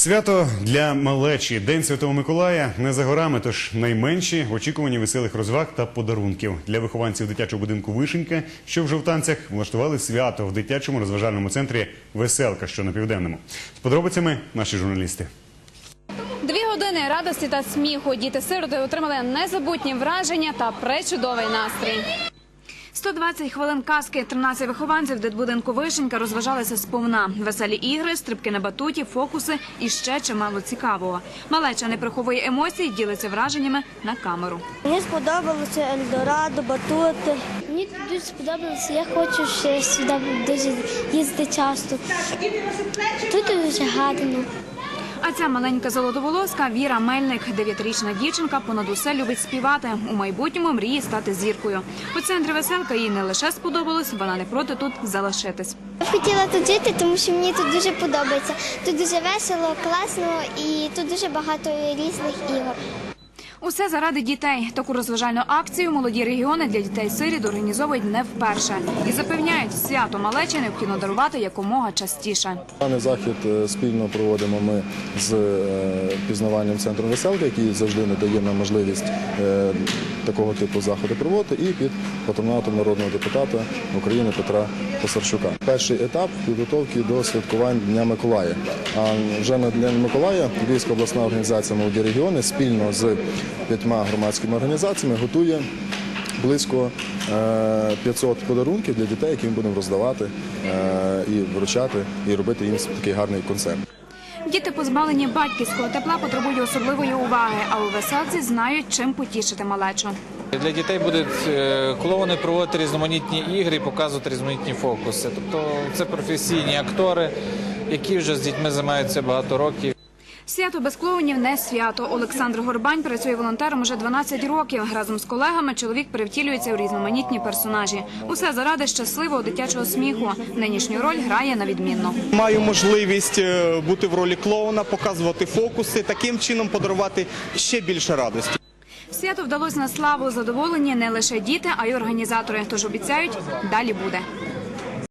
Свято для малечі. День Святого Миколая не за горами, тож найменші в очікуванні веселих розваг та подарунків. Для вихованців дитячого будинку Вишенька, що в Жовтанцях, влаштували свято в дитячому розважальному центрі Веселка, що на південному. З подробицями наші журналісти. Дві години радості та сміху. Діти-сироти отримали незабутні враження та пречудовий настрій. 120 хвилин казки, 13 вихованців дитбудинку Вишенька розважалися сповна. Веселі ігри, стрибки на батуті, фокуси і ще чимало цікавого. Малеча не приховує емоцій, ділиться враженнями на камеру. Мені сподобалося Ельдорадо, батути. Мені дуже сподобалося. Я хочу ще сюди дуже їздити часто. Тут дуже гарно. Ця маленька золотоволоска Віра Мельник, дев'ятирічна дівчинка, понад усе любить співати. У майбутньому мріє стати зіркою. У центрі веселка їй не лише сподобалось, вона не проти тут залишитись. Хотіла тут жити, тому що мені тут дуже подобається. Тут дуже весело, класно і тут дуже багато різних ігор. Усе заради дітей. Таку розважальну акцію молоді регіони для дітей сиріт організовують не вперше і запевняють, свято малечі необхідно дарувати якомога частіше. Даний захід е, спільно проводимо ми з е, пізнавальним центром веселки, який завжди надає нам можливість е, такого типу заходи проводити, і під патронатом народного депутата України Петра Посарчука. Перший етап підготовки до святкувань Дня Миколая. А вже на Дня Миколая Львівська обласна організація молоді регіони спільно з п'ятьма громадськими організаціями готує близько е, 500 подарунків для дітей, які ми будемо роздавати е, і вручати, і робити їм такий гарний концерт. Діти, позбавлені батьківського тепла, потребують особливої уваги, а у веселці знають, чим потішити малечу. Для дітей будуть е, коли вони проводити різноманітні ігри і показувати різноманітні фокуси. Тобто це професійні актори, які вже з дітьми займаються багато років. Свято без клоунів не свято. Олександр Горбань працює волонтером уже 12 років. Разом з колегами чоловік перевтілюється у різноманітні персонажі. Усе заради щасливого дитячого сміху. Нинішню роль грає на відмінно. Маю можливість е, бути в ролі клоуна, показувати фокуси, таким чином подарувати ще більше радості. Свято вдалося на славу задоволені не лише діти, а й організатори. Тож обіцяють, далі буде.